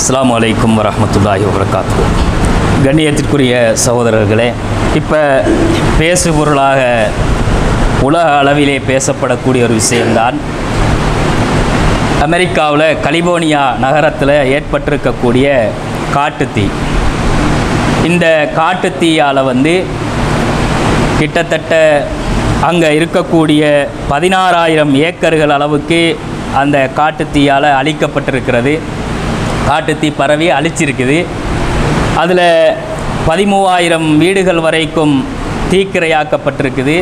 அஸ்லாம் வலைக்கம் வரமத்துல்லாஹி வபரகாத்து கண்ணியத்திற்குரிய சகோதரர்களே இப்போ பேசு பொருளாக உலக அளவிலே பேசப்படக்கூடிய ஒரு விஷயம்தான் அமெரிக்காவில் கலிபோர்னியா நகரத்தில் ஏற்பட்டிருக்கக்கூடிய காட்டுத்தீ. இந்த காட்டுத்தீயால் வந்து கிட்டத்தட்ட அங்கே இருக்கக்கூடிய பதினாறாயிரம் ஏக்கர்கள் அளவுக்கு அந்த காட்டுத்தீயால் அழிக்கப்பட்டிருக்கிறது. காட்டுத்தீ பரவி அழிச்சிருக்குது. அதில் பதிமூவாயிரம் வீடுகள் வரைக்கும் தீக்கிரையாக்கப்பட்டிருக்குது.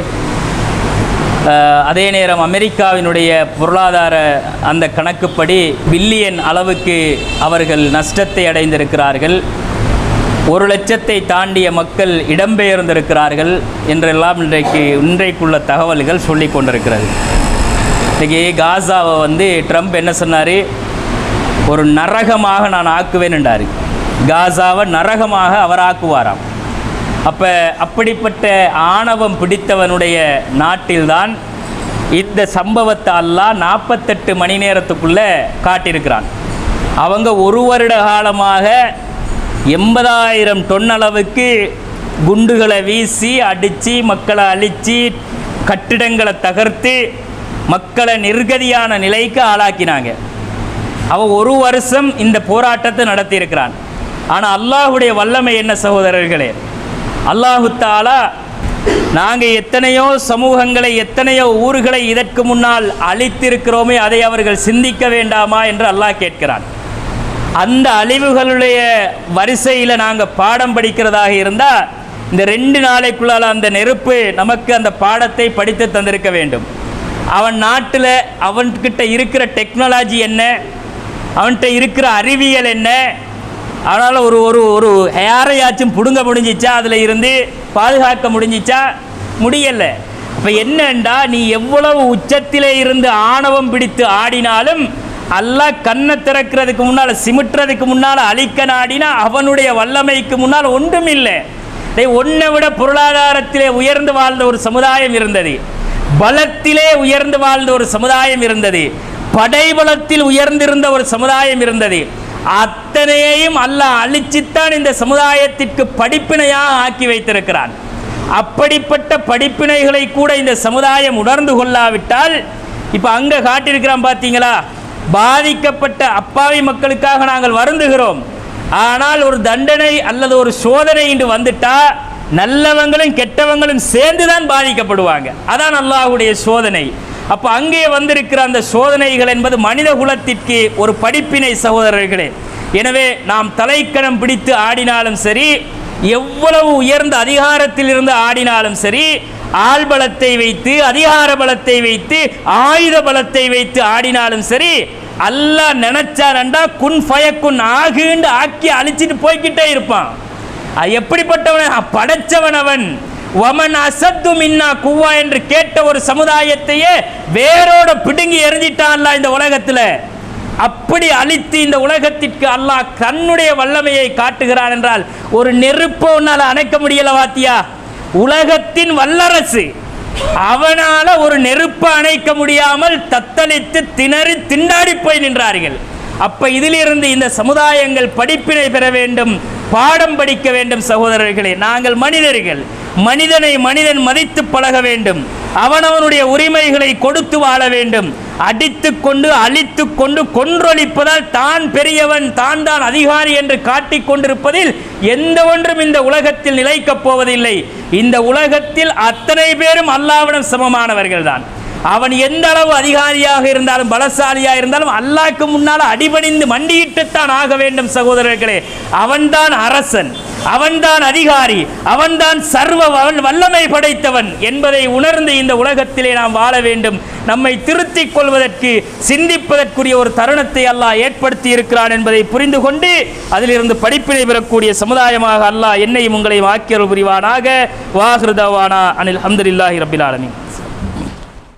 அதே நேரம் அமெரிக்காவினுடைய பொருளாதார அந்த கணக்குப்படி பில்லியன் அளவுக்கு அவர்கள் நஷ்டத்தை அடைந்திருக்கிறார்கள். ஒரு லட்சத்தை தாண்டிய மக்கள் இடம்பெயர்ந்திருக்கிறார்கள் என்றெல்லாம் இன்றைக்கு இன்றைக்குள்ள தகவல்கள் சொல்லி கொண்டிருக்கிறது. இன்றைக்கி காசாவை வந்து ட்ரம்ப் என்ன சொன்னார்? ஒரு நரகமாக நான் ஆக்குவேன் என்றார். காசாவை நரகமாக அவர் ஆக்குவாராம். அப்போ அப்படிப்பட்ட ஆணவம் பிடித்தவனுடைய நாட்டில்தான் இந்த சம்பவத்தை அல்லாஹ் நாற்பத்தெட்டு மணி நேரத்துக்குள்ளே காட்டியிருக்கிறான். அவங்க ஒரு வருட காலமாக எண்பதாயிரம் டொன் அளவுக்கு குண்டுகளை வீசி அடித்து மக்களை அழித்து கட்டிடங்களை தகர்த்து மக்களை நிர்கதியான நிலைக்கு ஆளாக்கினாங்க. அவன் ஒரு வருஷம் இந்த போராட்டத்தை நடத்தியிருக்கிறான். ஆனால் அல்லாஹுடைய வல்லமை என்ன சகோதரர்களே? அல்லாஹு தாலா நாங்கள் எத்தனையோ சமூகங்களை எத்தனையோ ஊர்களை இதற்கு முன்னால் அழித்திருக்கிறோமே அதை அவர்கள் சிந்திக்க வேண்டாமா என்று அல்லாஹ் கேட்கிறான். அந்த அழிவுகளுடைய வரிசையில் நாங்கள் பாடம் படிக்கிறதாக இருந்தால் இந்த ரெண்டு நாளைக்குள்ளால் அந்த நெருப்பு நமக்கு அந்த பாடத்தை படித்து தந்திருக்க வேண்டும். அவன் நாட்டில் அவன்கிட்ட இருக்கிற டெக்னாலஜி என்ன? அவன்கிட்ட இருக்கிற அறிவியல் என்ன? அதனால் ஒரு ஒரு ஒரு யாரையாச்சும் பிடுங்க முடிஞ்சிச்சா? அதில் இருந்து பாதுகாக்க முடிஞ்சிச்சா? முடியலை. இப்போ என்னண்டா நீ எவ்வளவு உச்சத்திலே இருந்து ஆணவம் பிடித்து ஆடினாலும் அல்லாஹ் கண்ணை திறக்கிறதுக்கு முன்னால் சிமிட்டுறதுக்கு முன்னால் அழிக்க நாடினா அவனுடைய வல்லமைக்கு முன்னால் ஒன்றும் இல்லை ஒன்னை ஒன்றை விட பொருளாதாரத்திலே உயர்ந்து வாழ்ந்த ஒரு சமுதாயம் இருந்தது. பலத்திலே உயர்ந்து வாழ்ந்த ஒரு சமுதாயம் இருந்தது. படைபலத்தில் உயர்ந்திருந்த ஒரு சமுதாயம் இருந்தது. அத்தனையையும் அல்லாஹ் அழிச்சுத்தான் இந்த சமுதாயத்திற்கு படிப்பினையாக ஆக்கி வைத்திருக்கிறான். அப்படிப்பட்ட படிப்பினைகளை கூட இந்த சமுதாயம் உணர்ந்து கொள்ளாவிட்டால் இப்போ அங்கே காட்டியிருக்கிறான் பார்த்தீங்களா பாதிக்கப்பட்ட அப்பாவி மக்களுக்காக நாங்கள் வருந்துகிறோம். ஆனால் ஒரு தண்டனை அல்லது ஒரு சோதனை இன்று வந்துட்டா நல்லவங்களும் கெட்டவங்களும் சேர்ந்து தான் பாதிக்கப்படுவாங்க. அதான் அல்லாஹுடைய சோதனை. அப்போ அங்கே வந்திருக்கிற அந்த சோதனைகள் என்பது மனித குலத்திற்கு ஒரு படிப்பினை சகோதரர்களே. எனவே நாம் தலைக்கணம் பிடித்து ஆடினாலும் சரி எவ்வளவு உயர்ந்த அதிகாரத்தில் இருந்து ஆடினாலும் சரி ஆள்பலத்தை வைத்து அதிகார பலத்தை வைத்து ஆயுத பலத்தை வைத்து ஆடினாலும் சரி அல்லாஹ் நினைச்சாரண்டா குன் ஃபயக்குன் ஆகுன்னு ஆக்கி அழிச்சிட்டு போய்க்கிட்டே இருப்பான். எப்படிப்பட்டவன்? படைச்சவன் அவன். வமன் அசத்து மின்னா குவா என்று கேட்ட ஒரு சமுதாயத்தையே வேரோட பிடுங்கி எரிஞ்சிட்டான்ல இந்த உலகத்தில். அப்படி அழித்து இந்த உலகத்திற்கு அல்லாஹ் தன்னுடைய வல்லமையை காட்டுகிறான் என்றால் ஒரு நெருப்பை உன்னால் அணைக்க முடியல வாத்தியா? உலகத்தின் வல்லரசு. அவனால ஒரு நெருப்பை அணைக்க முடியாமல் தத்தளித்து திணறி திண்டாடி போய் நின்றார்கள். அப்ப இதிலிருந்து இந்த சமுதாயங்கள் படிப்பினை பெற வேண்டும் பாடம் படிக்க வேண்டும் சகோதரர்களே. நாங்கள் மனிதர்கள். மனிதனை மனிதன் மதித்து பழக வேண்டும். அவனவனுடைய உரிமைகளை கொடுத்து வாழ வேண்டும். அடித்து கொண்டு அழித்து கொண்டு கொன்றொழிப்பதால் தான் பெரியவன் தான் தான் அதிகாரி என்று காட்டிக் கொண்டிருப்பதில் எந்த ஒன்றும் இந்த உலகத்தில் நிலைக்கப் போவதில்லை. இந்த உலகத்தில் அத்தனை பேரும் அல்லாவிடம் சமமானவர்கள் தான். அவன் எந்த அளவு அதிகாரியாக இருந்தாலும் பலசாலியாக இருந்தாலும் அல்லாக்கு முன்னால் அடிபணிந்து மண்டியிட்டுத்தான் ஆக வேண்டும் சகோதரர்களே. அவன்தான் அரசன். அவன்தான் அதிகாரி அவன்தான் சர்வ வல்- வல்லமை படைத்தவன் என்பதை உணர்ந்து இந்த உலகத்திலே நாம் வாழ வேண்டும். நம்மை திருத்திக் கொள்வதற்கு சிந்திப்பதற்குரிய ஒரு தருணத்தை அல்லாஹ் ஏற்படுத்தி இருக்கிறான் என்பதை புரிந்து கொண்டு அதிலிருந்து படிப்பினை பெறக்கூடிய சமுதாயமாக அல்லாஹ் என்னையும் உங்களையும் ஆக்கியல் புரிவானாக. வாஹிருதவானா அனில் அஹமதுல்லாஹி ரபில்